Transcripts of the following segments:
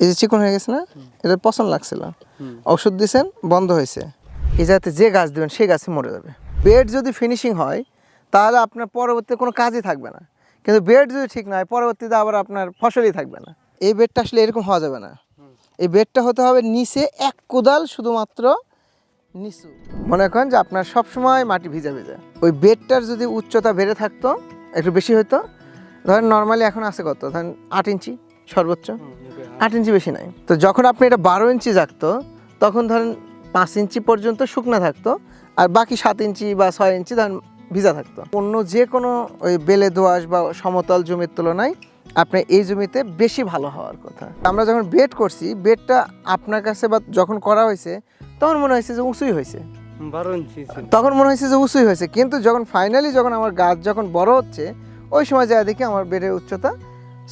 এই যে চিকন হয়ে গেছে না এটা পছন্দ লাগছিল। ওষুধ দিছেন বন্ধ হয়েছে। এই যাতে যে গাছ দেবেন সেই গাছে মরে যাবে। বেড যদি ফিনিশিং হয় তাহলে আপনার পরবর্তীতে কোনো কাজই থাকবে না। কিন্তু বেড যদি ঠিক না হয় পরবর্তীতে আবার আপনার ফসলই থাকবে না। এই বেডটা আসলে এরকম হওয়া যাবে না। এই বেডটা হতে হবে নিচে এক কোদাল শুধুমাত্র নিচু। মনে করেন যে আপনার সবসময় মাটি ভিজা ভিজা। ওই বেডটার যদি উচ্চতা বেড়ে থাকতো একটু বেশি হতো ধরেন নর্মালি এখন আছে কত? ধরেন আট ইঞ্চি। সর্বোচ্চ? আট ইঞ্চি বেশি নাই। তো যখন আপনি এটা বারো ইঞ্চি জাগতো তখন ধরেন পাঁচ ইঞ্চি পর্যন্ত শুকনা থাকতো আর বাকি সাত ইঞ্চি বা ছয় ইঞ্চি ধরেন ভিজা থাকতো। অন্য যে কোনো ওই বেলে দোআঁশ বা সমতল জমির তুলনায় আপনি এই জমিতে বেশি ভালো হওয়ার কথা। আমরা যখন বেড করছি বেডটা আপনার কাছে বা যখন করা হয়েছে তখন মনে হয়েছে যে উঁচুই হয়েছে। বারো ইঞ্চি তখন মনে হয়েছে যে উঁচুই হয়েছে। কিন্তু যখন ফাইনালি যখন আমার গাছ যখন বড় হচ্ছে ওই সময় যা দেখি আমার বেডের উচ্চতা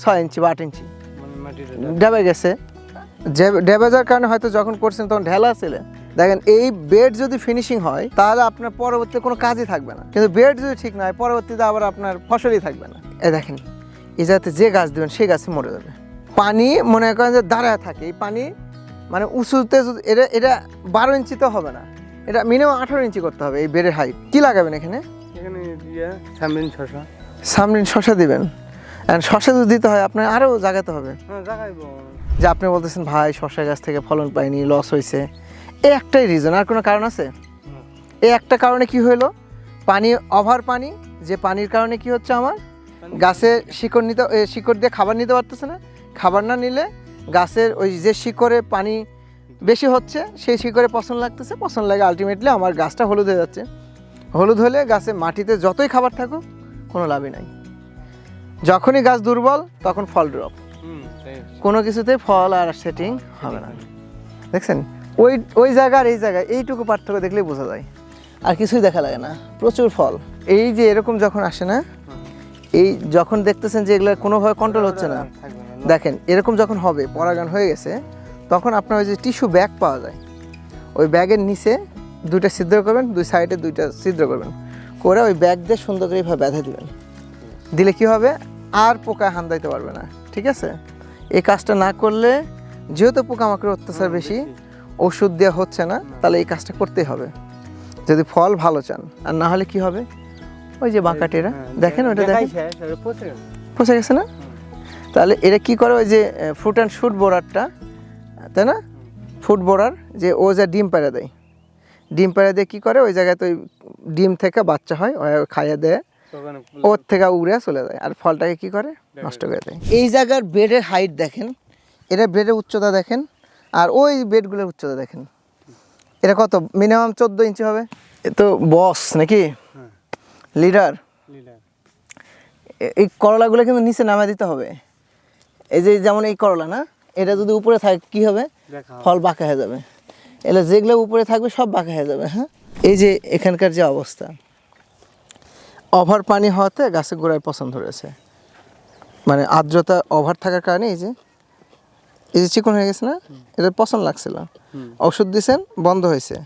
ছয় ইঞ্চি বা আট ইঞ্চি। ডেবে গেছে। ডেবে যাওয়ার কারণে হয়তো যখন করছেন তখন ঢেলা ছিল দেখেন এই বেড যদি ফিনিশিং হয় তাহলে আপনার পরবর্তীতে কোনো কাজই থাকবে না। কিন্তু বেড যদি ঠিক না হয় পরবর্তীতে আবার আপনার ফসলই থাকবে না। এ দেখেন এই যাতে যে গাছ দেবেন সেই গাছে মরে যাবে। পানি মনে করেন যে দাঁড়ায় থাকে এই পানি মানে উঁচুতে যদি এটা এটা বারো ইঞ্চিতে হবে না। এটা মিনিমাম আঠারো ইঞ্চি করতে হবে এই বেডের হাইট কি লাগাবেন এখানে? এখানে ইয়া সামরিন শশা সামনে শশা দিবেন। শশা যদি দিতে হয় আপনার আরও জাগাতে হবে। হ্যাঁ যে আপনি বলতেছেন ভাই শশা গাছ থেকে ফলন পাইনি লস হয়েছে এই একটাই রিজন আর কোনো কারণ আছে? এই একটা কারণে কি হলো পানি ওভার পানি যে পানির কারণে কি হচ্ছে আমার? গাছের শিকড় নিতে শিকড় দিয়ে খাবার নিতে পারতেছে না। খাবার না নিলে গাছের ওই যে শিকড়ে পানি বেশি হচ্ছে সেই শিকড়ে পছন্দ লাগতেছে পছন্দ লাগে আলটিমেটলি আমার গাছটা হলুদ হয়ে যাচ্ছে। হলুদ হলে গাছে মাটিতে যতই খাবার থাকুক কোনো লাভই নাই। যখনই গাছ দুর্বল তখন ফল ড্রপ কোনো কিছুতে ফল আর সেটিং হবে না। দেখছেন? ওই ওই জায়গা আর এই জায়গায় এইটুকু পার্থক্য দেখলেই বোঝা যায়। আর কিছুই দেখা লাগে না প্রচুর ফল। এই যে এরকম যখন আসে না এই যখন দেখতেছেন যে এগুলো কোনোভাবে কন্ট্রোল হচ্ছে না না দেখেন এরকম যখন হবে পরাগান হয়ে গেছে তখন আপনার ওই যে টিস্যু ব্যাগ পাওয়া যায়। ওই ব্যাগের নিচে দুইটা ছিদ্র করবেন দুই সাইডে দুইটা ছিদ্র করবেন। করে ওই ব্যাগ দিয়ে সুন্দর করে এইভাবে বেঁধে দিবেন। দিলে কি হবে? আর পোকা হান্দাইতে পারবে না ঠিক আছে? এই কাজটা না করলে যেহেতু পোকা পোকামাকড়ের অত্যাচার বেশি ওষুধ দেওয়া হচ্ছে না তাহলে এই কাজটা করতেই হবে। যদি ফল ভালো চান আর না হলে কি হবে? ওই যে বাঁকাটেরা হ্যাঁ, দেখেন ওটা দেখেন। পচে গেছে। না? তাহলে এরা কি করে ওই যে ফ্রুট অ্যান্ড শুট বোরারটা তাই না? ফুড বোরার যে ও যা ডিম পেড়ে দেয়। ডিম পেড়ে দিয়ে কী করে? ওই জায়গায় তো ওই ডিম থেকে বাচ্চা হয় ও খাইয়ে দেয়। ওর থেকে উড়ে চলে যায়। আর ফলটাকে কি করে? নষ্ট করে দেয়। এই জায়গার বেডের হাইট দেখেন। এটা বেডের উচ্চতা দেখেন। আর ওই বেডগুলোর উচ্চতা দেখেন। এটা কত? মিনিমাম চোদ্দ ইঞ্চি হবে। এ তো বস নাকি? হ্যাঁ। লিডার এই করলাগুলো কিন্তু নিচে নামা দিতে হবে। এই যে যেমন এই করলা না এটা যদি উপরে থাকে কি হবে? হবে। ফল বাঁকা হয়ে যাবে। এলে যেগুলো উপরে থাকবে সব বাঁকা হয়ে যাবে হ্যাঁ? এই যে এখানকার যে অবস্থা। ওভার পানি হওয়াতে গাছের গোড়ায় পছন্দ ধরেছে মানে আর্দ্রতা ওভার থাকার কারণে এই যে এই যে চিকন হয়ে গেছে না এটা পছন্দ লাগছিল। ওষুধ দিছেন বন্ধ হয়েছে।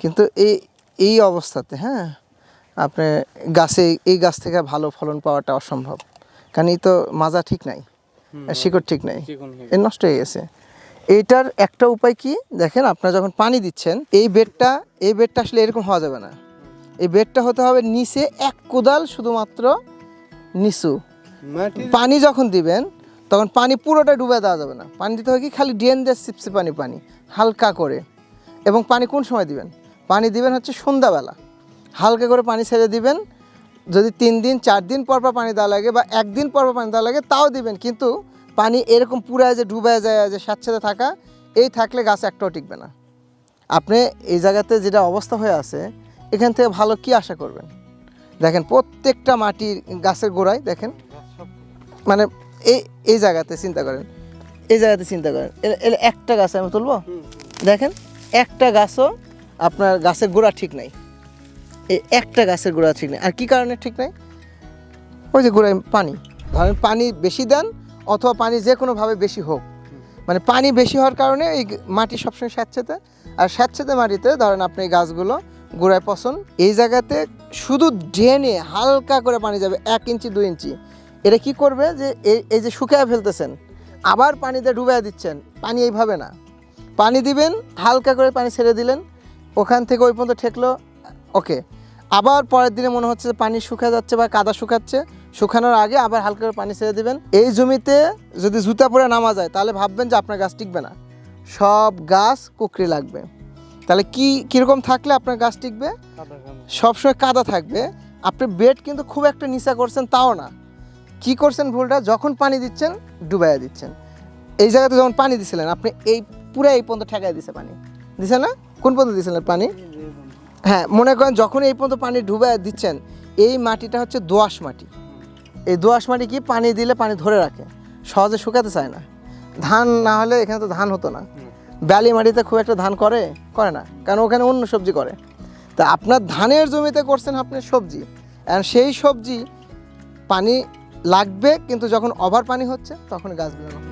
কিন্তু এই এই অবস্থাতে হ্যাঁ আপনি গাছে এই গাছ থেকে ভালো ফলন পাওয়াটা অসম্ভব। কারণ এই তো মাজা ঠিক নাই শিকড় ঠিক নাই এ নষ্ট হয়ে গেছে। এইটার একটা উপায় কি? দেখেন আপনারা যখন পানি দিচ্ছেন এই বেডটা এই বেডটা আসলে এরকম হওয়া যাবে না। এই বেডটা হতে হবে নিচে এক কোদাল শুধুমাত্র নিচু। পানি যখন দিবেন তখন পানি পুরোটা ডুবে দেওয়া যাবে না। পানি দিতে হবে কি? খালি ড্রেন দিয়ে সিপসি পানি পানি। হালকা করে। এবং পানি কোন সময় দিবেন? পানি দিবেন হচ্ছে সন্ধ্যাবেলা। হালকা করে পানি ছেড়ে দিবেন। যদি তিন দিন চার দিন পর পর পানি দেওয়া লাগে বা একদিন পর পর পানি দেওয়া লাগে তাও দিবেন। কিন্তু পানি এরকম পুরায় যে ডুবে যায় যে স্যাঁতসেঁতে থাকা এই থাকলে গাছ একটাও টিকবে না। আপনি এই জায়গাতে যেটা অবস্থা হয়ে আছে এখান থেকে ভালো কি আশা করবেন? দেখেন, প্রত্যেকটা মাটির গাছের গোড়ায় দেখেন মানে এই এই জায়গাতে চিন্তা করেন, এই জায়গাতে চিন্তা করেন, এ- এ- একটা গাছ আমি তুলবো? দেখেন, একটা গাছও আপনার গাছের গোড়া ঠিক নাই। এই একটা গাছের গোড়া ঠিক নেই। আর কি কারণে ঠিক নাই? ওই যে গোড়ায় পানি। ধরেন পানি বেশি দেন, অথবা পানি যে কোনোভাবে বেশি হোক। মানে পানি বেশি হওয়ার কারণে এই মাটি সবসময় স্যাঁতসেতে, আর স্যাঁতসেতে মাটিতে ধরেন আপনি গাছগুলো গোড়ায় পছন্দ। এই জায়গাতে শুধু ড্রেনে হালকা করে পানি যাবে, এক ইঞ্চি, দুই ইঞ্চি। এটা কি করবে যে এই যে শুকিয়ে ফেলতেছেন, আবার পানিতে ডুবাই দিচ্ছেন। পানি এইভাবে না। পানি দিবেন, হালকা করে পানি ছেড়ে দিলেন, ওখান থেকে ওই পর্যন্ত ঠেকলো, ওকে। আবার পরের দিনে মনে হচ্ছে পানি শুকা যাচ্ছে বা কাদা শুকাচ্ছে, শুকানোর আগে আবার হালকা করে পানি ছেড়ে দিবেন। এই জমিতে যদি জুতা পরে নামা যায়, তাহলে ভাববেন যে আপনার গাছ টিকবে না। সব গাছ কুকরি লাগবে। তাহলে কি কীরকম থাকলে আপনার গাছ টিকবে? সবসময় কাদা থাকবে। আপনি বেড কিন্তু খুব একটা নিচা করছেন তাও না। কি করছেন ভুলটা? যখন পানি দিচ্ছেন ডুবাইয়া দিচ্ছেন। এই জায়গাতে যখন পানি দিছিলেন আপনি এই পুরো এই পর্যন্ত ঠেকাই দিছে পানি। দিছে না? কোন পর্যন্ত দিছিলেন পানি? হ্যাঁ মনে করেন যখন এই পর্যন্ত পানি ডুবাই দিচ্ছেন এই মাটিটা হচ্ছে দোআঁশ মাটি। এই দোআঁশ মাটি কি পানি দিলে পানি ধরে রাখে? সহজে শুকাতে চায় না। ধান না হলে এখানে তো ধান হতো না। ব্যালি মাটিতে খুব একটা ধান করে করে না। কারণ ওখানে অন্য সবজি করে। তা আপনার ধানের জমিতে করছেন আপনি সবজি। আর সেই সবজি পানি লাগবে, কিন্তু যখন ওভার পানি হচ্ছে, তখন গাছগুলো